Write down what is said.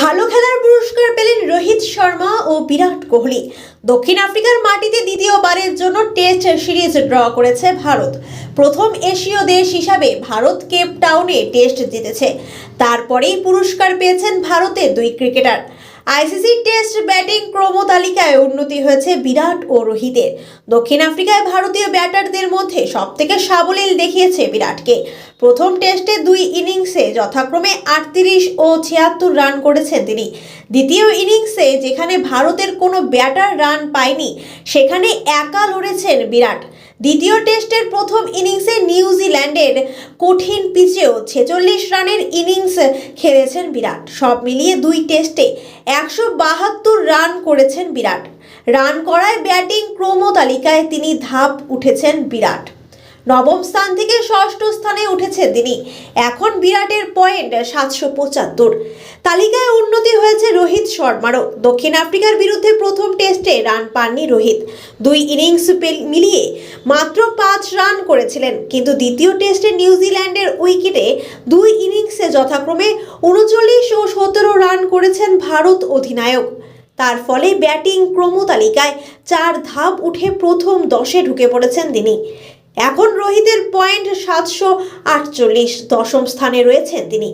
ভালো খেলার পুরস্কার পেলেন রোহিত শর্মা ও বিরাট কোহলি। দক্ষিণ আফ্রিকার মাটিতে দ্বিতীয়বারের জন্য টেস্ট সিরিজ ড্র করেছে ভারত। প্রথম এশীয় দেশ হিসাবে ভারত কেপ টাউনে টেস্ট জিতেছে। তারপরেই পুরস্কার পেয়েছেন ভারতের দুই ক্রিকেটার। আইসিসি টেস্ট ব্যাটিং ক্রম তালিকায় উন্নতি হয়েছে বিরাট ও রোহিতের। দক্ষিণ আফ্রিকায় ভারতীয় ব্যাটারদের মধ্যে সবথেকে সাবলীল দেখিয়েছে বিরাটকে। প্রথম টেস্টে দুই ইনিংসে যথাক্রমে আটত্রিশ ও ছিয়াত্তর রান করেছেন তিনি। দ্বিতীয় ইনিংসে যেখানে ভারতের কোনো ব্যাটার রান পায়নি, সেখানে একা লড়েছেন বিরাট। দ্বিতীয় টেস্টের প্রথম ইনিংসে নিউজিল্যান্ডের কঠিন পিচেও ছেচল্লিশ রানের ইনিংস খেলেছেন বিরাট। সব মিলিয়ে দুই টেস্টে একশো বাহাত্তর রান করেছেন বিরাট। রান করায় ব্যাটিং ক্রম তালিকায় তিনি ধাপ উঠেছেন বিরাট। নবম স্থান থেকে ষষ্ঠ স্থানে উঠেছে তিনি। এখন বিরাটের পয়েন্ট সাতশো পঁচাত্তর। তালিকায় উন্নতি হয়েছে রোহিত শর্মারও। দক্ষিণ আফ্রিকার বিরুদ্ধে প্রথম টেস্টে রান পাননি রোহিত। দুই ইনিংস মিলিয়ে মাত্র পাঁচ রান করেছিলেন। কিন্তু দ্বিতীয় টেস্টে নিউজিল্যান্ডের উইকেটে দুই ইনিংসে যথাক্রমে উনচল্লিশ ও সতেরো রান করেছেন ভারত অধিনায়ক। তার ফলে ব্যাটিং ক্রম তালিকায় চার ধাপ উঠে প্রথম দশে ঢুকে পড়েছেন তিনি। এখন রোহিতের পয়েন্ট সাতশো আটচল্লিশ দশম স্থানে রয়েছেন তিনি।